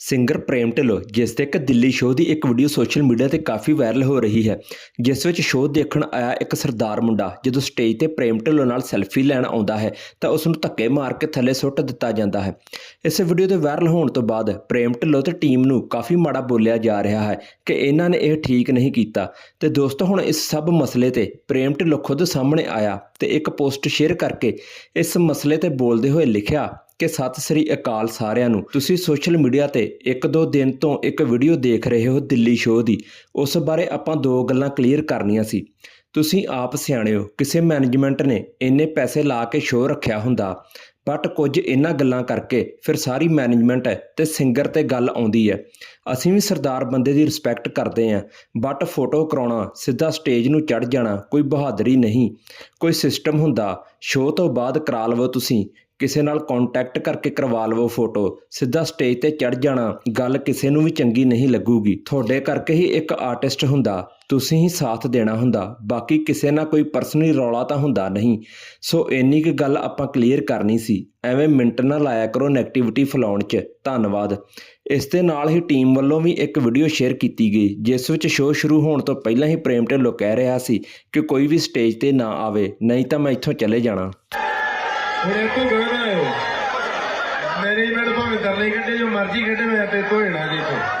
Singer Prem Dhillon, ਜਿਸ ਦੇ ਇੱਕ ਦਿੱਲੀ ਸ਼ੋਅ ਦੀ ਇੱਕ ਵੀਡੀਓ ਸੋਸ਼ਲ ਮੀਡੀਆ ਤੇ ਕਾਫੀ ਵਾਇਰਲ ਹੋ ਰਹੀ ਹੈ। ਜਿਸ ਵਿੱਚ ਸ਼ੋਅ ਦੇਖਣ ਆਇਆ ਇੱਕ ਸਰਦਾਰ ਮੁੰਡਾ, ਜਦੋਂ ਸਟੇਜ ਤੇ ਪ੍ਰੇਮ ਢਿੱਲੋਂ ਨਾਲ ਸੈਲਫੀ ਲੈਣ ਆਉਂਦਾ ਹੈ, ਤਾਂ ਉਸ ਨੂੰ ਧੱਕੇ ਮਾਰ ਕੇ ਥੱਲੇ ਸੁੱਟ ਦਿੱਤਾ ਜਾਂਦਾ ਹੈ। ਇਸ ਵੀਡੀਓ ਦੇ ਵਾਇਰਲ ਹੋਣ ਤੋਂ ਬਾਅਦ ਪ੍ਰੇਮ ਢਿੱਲੋਂ ਤੇ ਟੀਮ ਨੂੰ ਕਾਫੀ ਮਾੜਾ ਬੋਲਿਆ ਜਾ ਰਿਹਾ ਹੈ ਕਿ ਇਹਨਾਂ ਨੇ ਇਹ ਠੀਕ ਨਹੀਂ ਕੀਤਾ। ਤੇ ਦੋਸਤੋ, ਹੁਣ ਇਸ ਸਭ ਮਸਲੇ ਤੇ ਪ੍ਰੇਮ ਢਿੱਲੋਂ ਖੁਦ ਸਾਹਮਣੇ ਆਇਆ ਤੇ ਇੱਕ ਪੋਸਟ ਸ਼ੇਅਰ ਕਰਕੇ ਇਸ ਮਸਲੇ ਤੇ ਬੋਲਦੇ ਹੋਏ ਲਿਖਿਆ ਕਿ ਸਤਿ ਸ੍ਰੀ ਅਕਾਲ ਸਾਰਿਆਂ ਨੂੰ। ਤੁਸੀਂ ਸੋਸ਼ਲ ਮੀਡੀਆ ਤੇ ਇੱਕ ਦੋ ਦਿਨ ਤੋਂ ਇੱਕ ਵੀਡੀਓ ਦੇਖ ਰਹੇ ਹੋ ਦਿੱਲੀ ਸ਼ੋਅ ਦੀ। ਉਸ ਬਾਰੇ ਆਪਾਂ ਦੋ ਗੱਲਾਂ ਕਲੀਅਰ ਕਰਨੀਆਂ ਸੀ। ਤੁਸੀਂ ਆਪ ਸਿਆਣੇ ਹੋ, ਕਿਸੇ ਮੈਨੇਜਮੈਂਟ ਨੇ ਇੰਨੇ ਪੈਸੇ ਲਾ ਕੇ ਸ਼ੋਅ ਰੱਖਿਆ ਹੁੰਦਾ। ਬਟ ਕੁਝ ਇਹਨਾਂ ਗੱਲਾਂ ਕਰਕੇ ਫਿਰ ਸਾਰੀ ਮੈਨੇਜਮੈਂਟ ਤੇ ਸਿੰਗਰ ਤੇ ਗੱਲ ਆਉਂਦੀ ਹੈ। ਅਸੀਂ ਵੀ ਸਰਦਾਰ ਬੰਦੇ ਦੀ ਰਿਸਪੈਕਟ ਕਰਦੇ ਆਂ ਬਟ ਫੋਟੋ ਕਰਾਉਣਾ, ਸਿੱਧਾ ਸਟੇਜ ਨੂੰ ਚੜ ਜਾਣਾ ਕੋਈ ਬਹਾਦਰੀ ਨਹੀਂ। ਕੋਈ ਸਿਸਟਮ ਹੁੰਦਾ। ਸ਼ੋਅ ਤੋਂ ਬਾਅਦ ਕਰਾ ਲਵੋ ਤੁਸੀਂ। ਕਿਸੇ ਨਾਲ ਕੰਟੈਕਟ ਕਰਕੇ ਕਰਵਾ ਲਵੋ ਫੋਟੋ ਸਿੱਧਾ ਸਟੇਜ ਤੇ ਚੜ ਜਾਣਾ, ਗੱਲ ਕਿਸੇ ਨੂੰ ਵੀ ਚੰਗੀ ਨਹੀਂ ਲੱਗੂਗੀ। ਤੁਹਾਡੇ ਕਰਕੇ ਹੀ ਇੱਕ ਆਰਟਿਸਟ ਹੁੰਦਾ, ਤੁਸੀਂ ਹੀ ਸਾਥ ਦੇਣਾ ਹੁੰਦਾ। ਬਾਕੀ ਕਿਸੇ ਨਾਲ ਕੋਈ ਪਰਸਨਲੀ ਰੌਲਾ ਤਾਂ ਹੁੰਦਾ ਨਹੀਂ। ਸੋ ਇੰਨੀ ਕੁ ਗੱਲ ਆਪਾਂ ਕਲੀਅਰ ਕਰਨੀ ਸੀ। ਐਵੇਂ ਮਿੰਟ ਨਾ ਲਾਇਆ ਕਰੋ 네ਗੇਟਿਵਿਟੀ ਫੈਲਾਉਣ 'ਚ। ਧੰਨਵਾਦ। ਇਸ ਦੇ ਨਾਲ ਹੀ ਟੀਮ ਵੱਲੋਂ ਵੀ ਇੱਕ ਵੀਡੀਓ ਸ਼ੇਅਰ ਕੀਤੀ ਗਈ, ਜਿਸ ਵਿੱਚ ਸ਼ੋਅ ਸ਼ੁਰੂ ਹੋਣ ਤੋਂ ਪਹਿਲਾਂ ਹੀ ਪ੍ਰੇਮ ਢਿੱਲੋਂ ਕਹਿ ਰਿਹਾ ਸੀ ਕਿ ਕੋਈ ਵੀ ਸਟੇਜ ਤੇ ਨਾ ਆਵੇ, ਨਹੀਂ ਤਾਂ ਮੈਂ ਇੱਥੋਂ ਚਲੇ ਜਾਣਾ। ਮੇਰੇ ਇਹ ਤੋਂ ਗਾਣਾ ਹੈ ਮੈਨੇਜਮੈਂਟ ਭਾਵੇਂ ਤਰਲੇ ਕੱਢੇ, ਜੋ ਮਰਜ਼ੀ ਕੱਢੇ, ਮੈਂ ਤੇ ਧੋਣਾ ਹੈਣਾ ਜੀ ਤੋਂ।